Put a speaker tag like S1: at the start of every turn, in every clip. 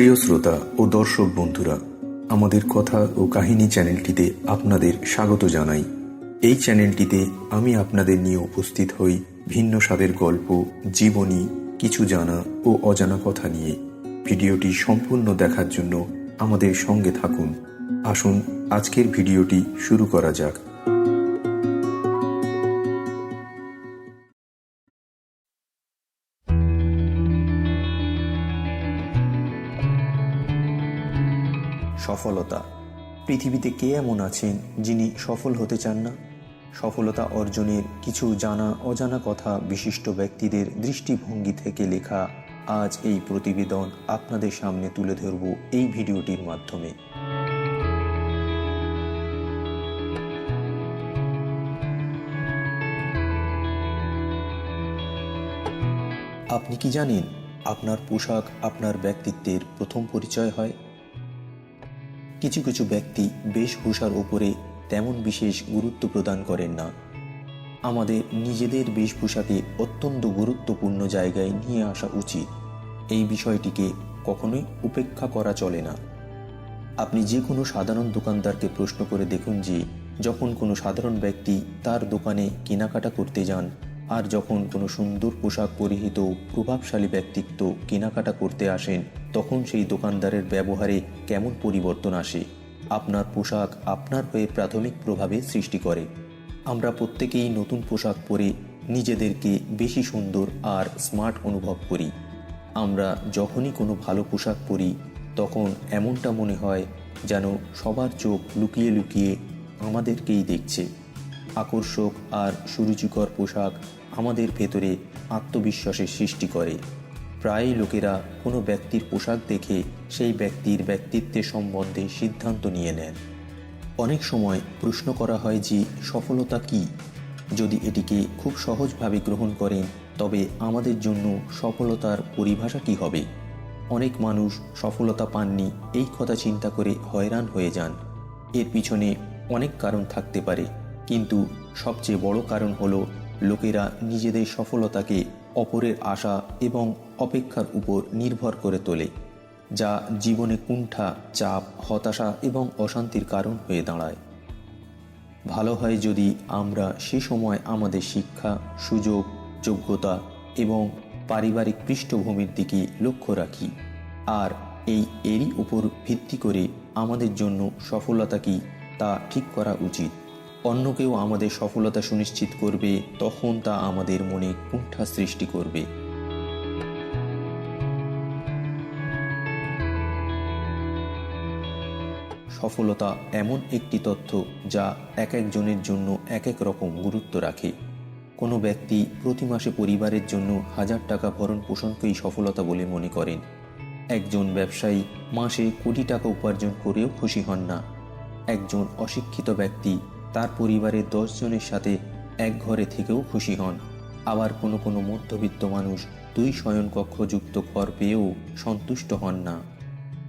S1: প্রিয় শ্রোতা ও দর্শক বন্ধুরা, আমাদের কথা ও কাহিনী চ্যানেলটিতে আপনাদের স্বাগত জানাই। এই চ্যানেলটিতে আমি আপনাদের নিয়ে উপস্থিত হই ভিন্ন স্বাদের গল্প, জীবনী, কিছু জানা ও অজানা কথা নিয়ে। ভিডিওটি সম্পূর্ণ দেখার জন্য আমাদের সঙ্গে থাকুন। আসুন, আজকের ভিডিওটি শুরু করা যাক। সফলতা। পৃথিবীতে কে এমন আছেন যিনি সফল হতে চান না? সফলতা অর্জনের কিছু জানা, অজানা কথা বিশিষ্ট ব্যক্তিদের দৃষ্টিভঙ্গি থেকে লেখা আজ এই প্রতিবেদন আপনাদের সামনে তুলে ধরব এই ভিডিওটির মাধ্যমে। আপনি কি জানেন আপনার পোশাক, আপনার ব্যক্তিত্বের প্রথম পরিচয় হয়? কিছু কিছু ব্যক্তি বেশভূষার ওপরে তেমন বিশেষ গুরুত্ব প্রদান করেন না। আমাদের নিজেদের বেশভূষাকে অত্যন্ত গুরুত্বপূর্ণ জায়গায় নিয়ে আসা উচিত। এই বিষয়টিকে কখনোই উপেক্ষা করা চলে না। আপনি যে কোনো সাধারণ দোকানদারকে প্রশ্ন করে দেখুন যে, যখন কোনো সাধারণ ব্যক্তি তার দোকানে কেনাকাটা করতে যান আর যখন কোনো সুন্দর পোশাক পরিহিত প্রভাবশালী ব্যক্তিত্ব কেনাকাটা করতে আসেন, তখন সেই দোকানদারের ব্যবহারে কেমন পরিবর্তন আসে? আপনার পোশাক আপনার হয়ে প্রাথমিক প্রভাবে সৃষ্টি করে। আমরা প্রত্যেকেই নতুন পোশাক পরে নিজেদেরকে বেশি সুন্দর আর স্মার্ট অনুভব করি। আমরা যখনই কোনো ভালো পোশাক পরি, তখন এমনটা মনে হয় যেন সবার চোখ লুকিয়ে লুকিয়ে আমাদেরকেই দেখছে। আকর্ষক আর সুরুচিকর পোশাক আমাদের ভেতরে আত্মবিশ্বাসের সৃষ্টি করে। প্রায়ই লোকেরা কোনো ব্যক্তির পোশাক দেখে সেই ব্যক্তির ব্যক্তিত্বের সম্বন্ধে সিদ্ধান্ত নিয়ে নেন। অনেক সময় প্রশ্ন করা হয় যে, সফলতা কি? যদি এটিকে খুব সহজভাবে গ্রহণ করেন, তবে আমাদের জন্য সফলতার পরিভাষা কি হবে? অনেক মানুষ সফলতা পাননি, এই কথা চিন্তা করে হয়রান হয়ে যান। এর পিছনে অনেক কারণ থাকতে পারে। কিন্তু সবচেয়ে বড় কারণ হলো লোকেরা নিজেদের সফলতাকে অপরের আশা এবং অপেক্ষার উপর নির্ভর করে তোলে, যা জীবনে কুণ্ঠা, চাপ, হতাশা এবং অশান্তির কারণ হয়ে দাঁড়ায়। ভালো হয় যদি আমরা সে সময় আমাদের শিক্ষা, সুযোগ, যোগ্যতা এবং পারিবারিক পৃষ্ঠভূমির দিকে লক্ষ্য রাখি, আর এই এরই উপর ভিত্তি করে আমাদের জন্য সফলতা কি তা ঠিক করা উচিত। অন্য কেউ আমাদের সফলতা সুনিশ্চিত করবে, তখন তা আমাদের মনে কুণ্ঠা সৃষ্টি করবে। সফলতা এমন একটি তথ্য যা এক একজনের জন্য এক এক রকম গুরুত্ব রাখে। কোনো ব্যক্তি প্রতি মাসে পরিবারের জন্য হাজার টাকা ভরণ পোষণকেই সফলতা বলে মনে করেন। একজন ব্যবসায়ী মাসে কোটি টাকা উপার্জন করেও খুশি হন না। একজন অশিক্ষিত ব্যক্তি তার পরিবারের দশ জনের সাথে এক ঘরে থেকেও খুশি হন। আবার কোনো কোনো মধ্যবিত্ত মানুষ দুই শয়নকক্ষযুক্ত ঘর পেয়েও সন্তুষ্ট হন না।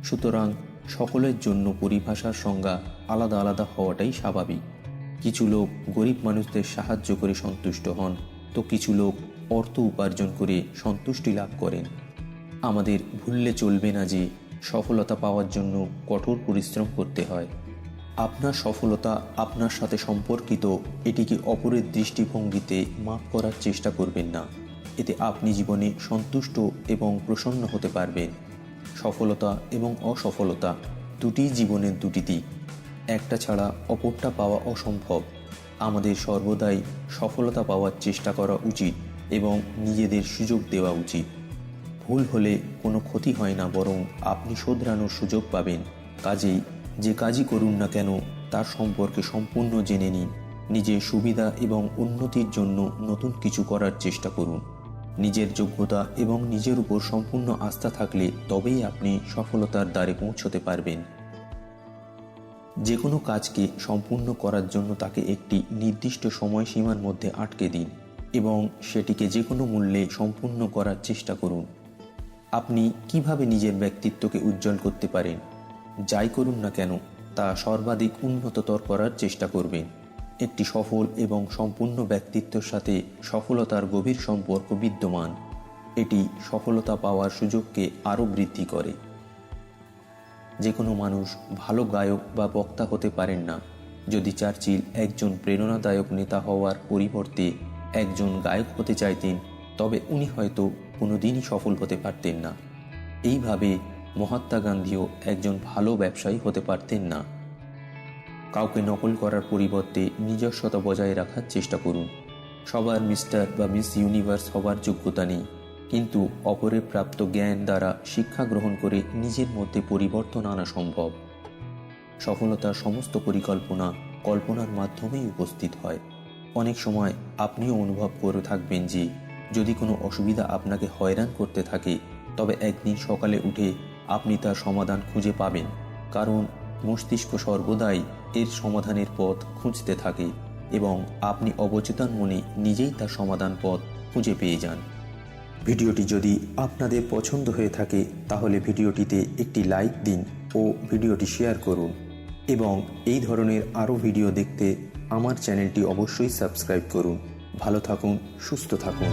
S1: সুতরাং সকলের জন্য পরিভাষার সংজ্ঞা আলাদা আলাদা হওয়াটাই স্বাভাবিক। কিছু লোক গরিব মানুষদের সাহায্য করে সন্তুষ্ট হন, তো কিছু লোক অর্থ উপার্জন করে সন্তুষ্টি লাভ করেন। আমাদের ভুললে চলবে না যে সফলতা পাওয়ার জন্য কঠোর পরিশ্রম করতে হয়। আপনার সফলতা আপনার সাথে সম্পর্কিত, এটিকে অপরের দৃষ্টিভঙ্গিতে মাপ করার চেষ্টা করবেন না। এতে আপনি জীবনে সন্তুষ্ট এবং প্রসন্ন হতে পারবেন। সফলতা এবং অসফলতা দুটি জীবনের দুটি দিক। একটা ছাড়া অপরটা পাওয়া অসম্ভব। আমাদের সর্বদাই সফলতা পাওয়ার চেষ্টা করা উচিত এবং নিজেদের সুযোগ দেওয়া উচিত। ভুল হলে কোনো ক্ষতি হয় না, বরং আপনি শোধরানোর সুযোগ পাবেন। কাজেই যে কাজই করুন না কেন, তার সম্পর্কে সম্পূর্ণ জেনে নিন। নিজের সুবিধা এবং উন্নতির জন্য নতুন কিছু করার চেষ্টা করুন। নিজের যোগ্যতা এবং নিজের উপর সম্পূর্ণ আস্থা থাকলে তবেই আপনি সফলতার দ্বারে পৌঁছতে পারবেন। যে কোনো কাজকে সম্পূর্ণ করার জন্য তাকে একটি নির্দিষ্ট সময়সীমার মধ্যে আটকে দিন এবং সেটিকে যে কোনো মূল্যে সম্পূর্ণ করার চেষ্টা করুন। আপনি কীভাবে নিজের ব্যক্তিত্বকে উজ্জ্বল করতে পারেন? যাই করুন না কেন, তা সর্বাধিক উন্নততর করার চেষ্টা করবেন। একটি সফল এবং সম্পূর্ণ ব্যক্তিত্বের সাথে সফলতার গভীর সম্পর্ক বিদ্যমান। এটি সফলতা পাওয়ার সুযোগকে আরও বৃদ্ধি করে। যে কোনো মানুষ ভালো গায়ক বা বক্তা হতে পারেন না। যদি চার্চিল একজন প্রেরণাদায়ক নেতা হওয়ার পরিবর্তে একজন গায়ক হতে চাইতেন, তবে উনি হয়তো কোনোদিনই সফল হতে পারতেন না। এইভাবে মহাত্মা গান্ধীও একজন ভালো ব্যবসায়ী হতে পারতেন না। কাউকে নকল করার পরিবর্তে নিজস্বতা বজায় রাখার চেষ্টা করুন। সবার মিস্টার বা মিস ইউনিভার্স হবার যোগ্যতা নেই। কিন্তু অপরের প্রাপ্ত জ্ঞান দ্বারা শিক্ষা গ্রহণ করে নিজের মধ্যে পরিবর্তন আনা সম্ভব। সফলতার সমস্ত পরিকল্পনা কল্পনার মাধ্যমেই উপস্থিত হয়। অনেক সময় আপনিও অনুভব করে থাকবেন যে, যদি কোনো অসুবিধা আপনাকে হয়রান করতে থাকে, তবে একদিন সকালে উঠে আপনি তার সমাধান খুঁজে পাবেন, কারণ মস্তিষ্ক সর্বদাই এর সমাধানের পথ খুঁজতে থাকে এবং আপনি অবচেতন মনে নিজেই তার সমাধান পথ খুঁজে পেয়ে যান। ভিডিওটি যদি আপনাদের পছন্দ হয়ে থাকে, তাহলে ভিডিওটিতে একটি লাইক দিন ও ভিডিওটি শেয়ার করুন। এবং এই ধরনের আরও ভিডিও দেখতে আমার চ্যানেলটি অবশ্যই সাবস্ক্রাইব করুন। ভালো থাকুন, সুস্থ থাকুন।